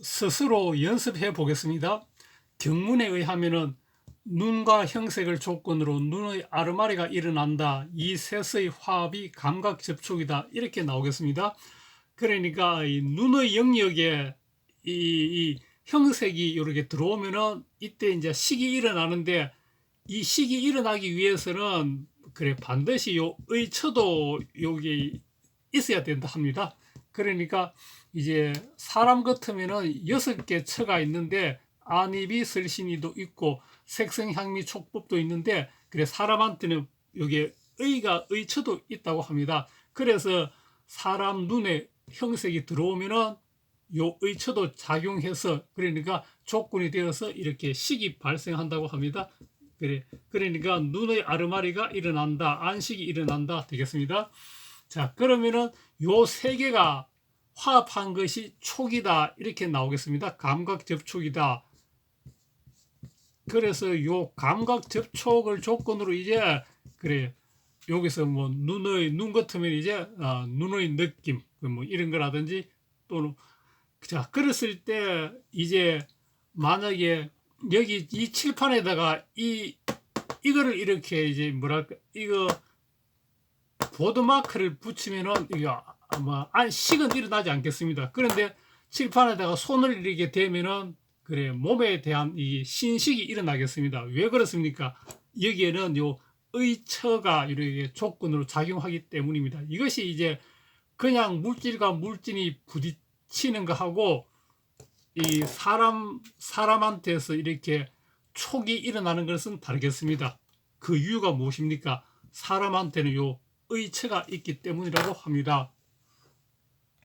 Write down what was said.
스스로 연습해 보겠습니다. 경문에 의하면은 눈과 형색을 조건으로 눈의 아르마리가 일어난다. 이 셋의 화합이 감각 접촉이다. 이렇게 나오겠습니다. 그러니까 이 눈의 영역에 이, 이 형색이 이렇게 들어오면은 이때 이제 식이 일어나는데 이 식이 일어나기 위해서는 그래 반드시 요 의처도 여기 있어야 된다 합니다. 그러니까 이제 사람 같으면은 여섯 개 처가 있는데 안입이 설신이도 있고 색성향미 촉법도 있는데 그래 사람한테는 여기에 의가 의처도 있다고 합니다. 그래서 사람 눈에 형색이 들어오면은 요 의처도 작용해서 그러니까 조건이 되어서 이렇게 식이 발생한다고 합니다. 그래 그러니까 눈의 아르마리가 일어난다 안식이 일어난다 되겠습니다. 자 그러면은 요 세 개가 화합한 것이 촉이다 이렇게 나오겠습니다. 감각 접촉이다. 그래서 요 감각 접촉을 조건으로 이제 그래 여기서 뭐 눈의 눈 같으면 이제 아, 눈의 느낌 그뭐 이런 거라든지 또는 자 그랬을 때 이제 만약에 여기 이 칠판에다가 이 이거를 이렇게 이제 뭐랄까 이거 보드마크를 붙이면은 이거 아마 안 식은 일어나지 않겠습니다. 그런데 칠판에다가 손을 이렇게 대면은 그래 몸에 대한 이 신식이 일어나겠습니다. 왜 그렇습니까? 여기에는 요 의처가 이렇게 조건으로 작용하기 때문입니다. 이것이 이제 그냥 물질과 물질이 부딪히는 거하고 이 사람 사람한테서 이렇게 촉이 일어나는 것은 다르겠습니다. 그 이유가 무엇입니까? 사람한테는 요 의처가 있기 때문이라고 합니다.